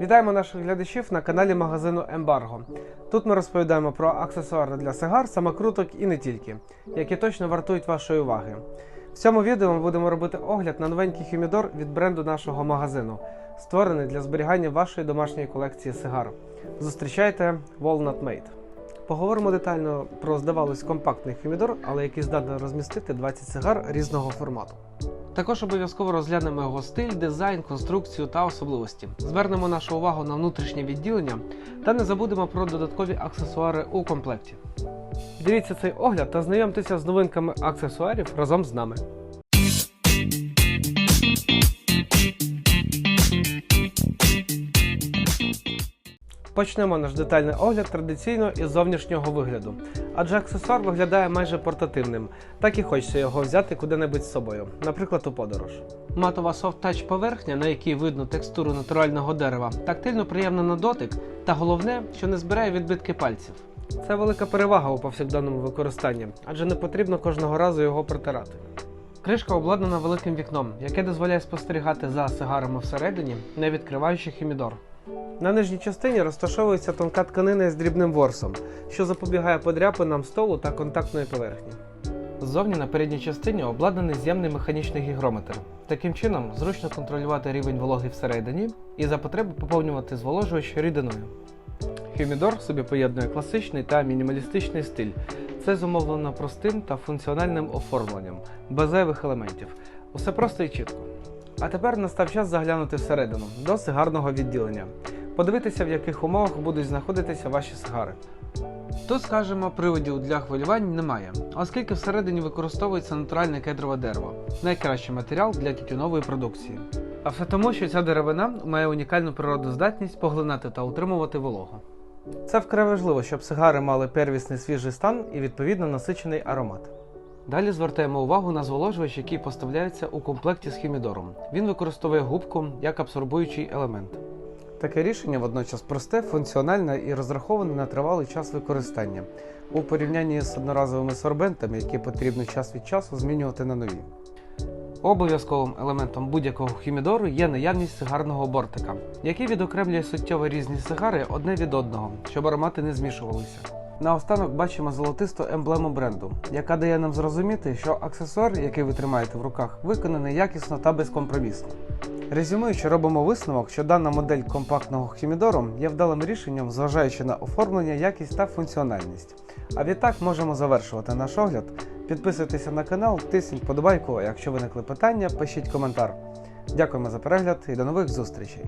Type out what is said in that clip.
Вітаємо наших глядачів на каналі магазину Ембарго. Тут ми розповідаємо про аксесуари для сигар, самокруток і не тільки, які точно вартують вашої уваги. В цьому відео ми будемо робити огляд на новенький хюмідор від бренду нашого магазину, створений для зберігання вашої домашньої колекції сигар. Зустрічайте Walnut Made. Поговоримо детально про, здавалось, компактний хюмідор, але який здатний розмістити 20 сигар різного формату. Також обов'язково розглянемо його стиль, дизайн, конструкцію та особливості. Звернемо нашу увагу на внутрішнє відділення та не забудемо про додаткові аксесуари у комплекті. Дивіться цей огляд та знайомтеся з новинками аксесуарів разом з нами. Почнемо наш детальний огляд традиційно із зовнішнього вигляду, адже аксесуар виглядає майже портативним, так і хочеться його взяти куди-небудь з собою, наприклад, у подорож. Матова софт-тач поверхня, на якій видно текстуру натурального дерева, тактильно приємна на дотик, та головне, що не збирає відбитки пальців. Це велика перевага у повсякденному використанні, адже не потрібно кожного разу його протирати. Кришка обладнана великим вікном, яке дозволяє спостерігати за сигарами всередині, не відкриваючи хімідор. На нижній частині розташовується тонка тканина з дрібним ворсом, що запобігає подряпинам столу та контактної поверхні. Ззовні на передній частині обладнаний з'ємний механічний гігрометр. Таким чином зручно контролювати рівень вологи всередині і за потреби поповнювати зволожувач рідиною. Хюмідор собі поєднує класичний та мінімалістичний стиль. Це зумовлено простим та функціональним оформленням, без зайвих елементів. Усе просто і чітко. А тепер настав час заглянути всередину до сигарного відділення, подивитися, в яких умовах будуть знаходитися ваші сигари. Тут, скажімо, приводів для хвилювань немає, оскільки всередині використовується натуральне кедрове дерево, найкращий матеріал для тютюнової продукції. А все тому, що ця деревина має унікальну природоздатність поглинати та утримувати вологу. Це вкрай важливо, щоб сигари мали первісний свіжий стан і відповідно насичений аромат. Далі звертаємо увагу на зволожувач, який поставляється у комплекті з хімідором. Він використовує губку як абсорбуючий елемент. Таке рішення водночас просте, функціональне і розраховане на тривалий час використання у порівнянні з одноразовими сорбентами, які потрібно час від часу змінювати на нові. Обов'язковим елементом будь-якого хімідору є наявність сигарного бортика, який відокремлює суттєво різні сигари одне від одного, щоб аромати не змішувалися. Наостанок бачимо золотисту емблему бренду, яка дає нам зрозуміти, що аксесуар, який ви тримаєте в руках, виконаний якісно та безкомпромісно. Резюмуючи, робимо висновок, що дана модель компактного хімідору є вдалим рішенням, зважаючи на оформлення, якість та функціональність. А відтак можемо завершувати наш огляд. Підписуйтеся на канал, тисніть подобайку, а якщо виникли питання, пишіть коментар. Дякуємо за перегляд і до нових зустрічей!